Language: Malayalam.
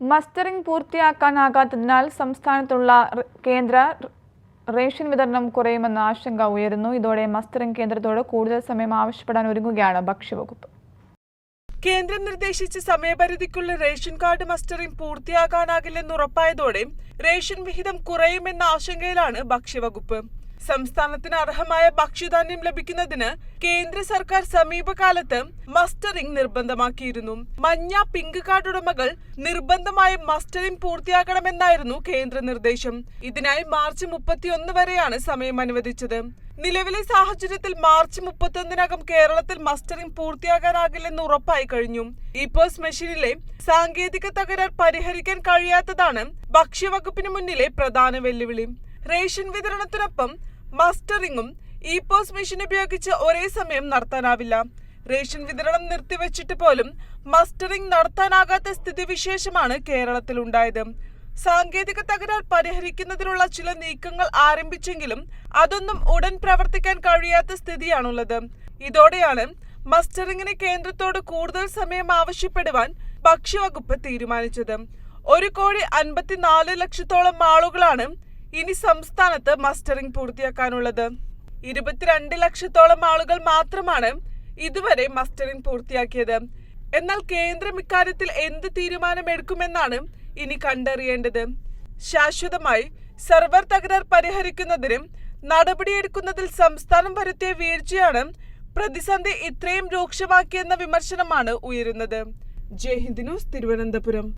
മസ്റ്ററിംഗ് പൂർത്തിയാക്കാനാകാത്തതിനാൽ സംസ്ഥാനത്തുള്ള കേന്ദ്ര റേഷൻ വിതരണം കുറയുമെന്ന ആശങ്ക ഉയരുന്നു. ഇതോടെ മസ്റ്ററിംഗ് കേന്ദ്രത്തോട് കൂടുതൽ സമയം ആവശ്യപ്പെടാൻ ഒരുങ്ങുകയാണ് ഭക്ഷ്യവകുപ്പ്. കേന്ദ്രം നിർദ്ദേശിച്ച സമയപരിധിക്കുള്ള റേഷൻ കാർഡ് മസ്റ്ററിംഗ് പൂർത്തിയാക്കാനാകില്ലെന്ന് ഉറപ്പായതോടെ റേഷൻ വിഹിതം കുറയുമെന്ന ആശങ്കയിലാണ് ഭക്ഷ്യവകുപ്പ്. സംസ്ഥാനത്തിന് അർഹമായ ഭക്ഷ്യധാന്യം ലഭിക്കുന്നതിന് കേന്ദ്ര സർക്കാർ സമീപകാലത്ത് മസ്റ്ററിംഗ് നിർബന്ധമാക്കിയിരുന്നു. മഞ്ഞ പിങ്ക് കാർഡ് ഉടമകൾ നിർബന്ധമായും മസ്റ്ററിംഗ് പൂർത്തിയാക്കണമെന്നായിരുന്നു കേന്ദ്ര നിർദ്ദേശം. ഇതിനായി മാർച്ച് മുപ്പത്തിയൊന്ന് വരെയാണ് സമയം അനുവദിച്ചത്. നിലവിലെ സാഹചര്യത്തിൽ മാർച്ച് മുപ്പത്തൊന്നിനകം കേരളത്തിൽ മസ്റ്ററിംഗ് പൂർത്തിയാകാനാകില്ലെന്ന് ഉറപ്പായി കഴിഞ്ഞു. ഈ പോസ് മെഷീനിലെ സാങ്കേതിക തകരാർ പരിഹരിക്കാൻ കഴിയാത്തതാണ് ഭക്ഷ്യവകുപ്പിന് മുന്നിലെ പ്രധാന വെല്ലുവിളി. റേഷൻ വിതരണത്തിനൊപ്പം മസ്റ്ററിംഗും ഇ പോസ് മെഷീൻ ഉപയോഗിച്ച് ഒരേ സമയം നടത്താനാവില്ല. റേഷൻ വിതരണം നിർത്തിവെച്ചിട്ട് പോലും മസ്റ്ററിംഗ് നടത്താനാകാത്ത സ്ഥിതിവിശേഷമാണ് കേരളത്തിലുണ്ടായത്. സാങ്കേതിക തകരാർ പരിഹരിക്കുന്നതിനുള്ള ചില നീക്കങ്ങൾ ആരംഭിച്ചെങ്കിലും അതൊന്നും ഉടൻ പ്രവർത്തിക്കാൻ കഴിയാത്ത സ്ഥിതിയാണുള്ളത്. ഇതോടെയാണ് മസ്റ്ററിംഗിന് കേന്ദ്രത്തോട് കൂടുതൽ സമയം ആവശ്യപ്പെടുവാൻ ഭക്ഷ്യവകുപ്പ് തീരുമാനിച്ചത്. ഒരു കോടി അൻപത്തിനാല് ലക്ഷത്തോളം ആളുകളാണ് ഇനി സംസ്ഥാനത്ത് മസ്റ്ററിംഗ് പൂർത്തിയാക്കാനുള്ളത്. ഇരുപത്തിരണ്ട് ലക്ഷത്തോളം ആളുകൾ മാത്രമാണ് ഇതുവരെ മസ്റ്ററിംഗ് പൂർത്തിയാക്കിയത്. എന്നാൽ കേന്ദ്രം ഇക്കാര്യത്തിൽ എന്ത് തീരുമാനമെടുക്കുമെന്നാണ് ഇനി കണ്ടറിയേണ്ടത്. ശാശ്വതമായി സെർവർ തകരാർ പരിഹരിക്കുന്നതിനും നടപടിയെടുക്കുന്നതിൽ സംസ്ഥാനം വരുത്തിയ വീഴ്ചയാണ് പ്രതിസന്ധി ഇത്രയും രൂക്ഷമാക്കിയെന്ന വിമർശനമാണ് ഉയരുന്നത്. ജയ് ഹിന്ദ് ന്യൂസ് തിരുവനന്തപുരം.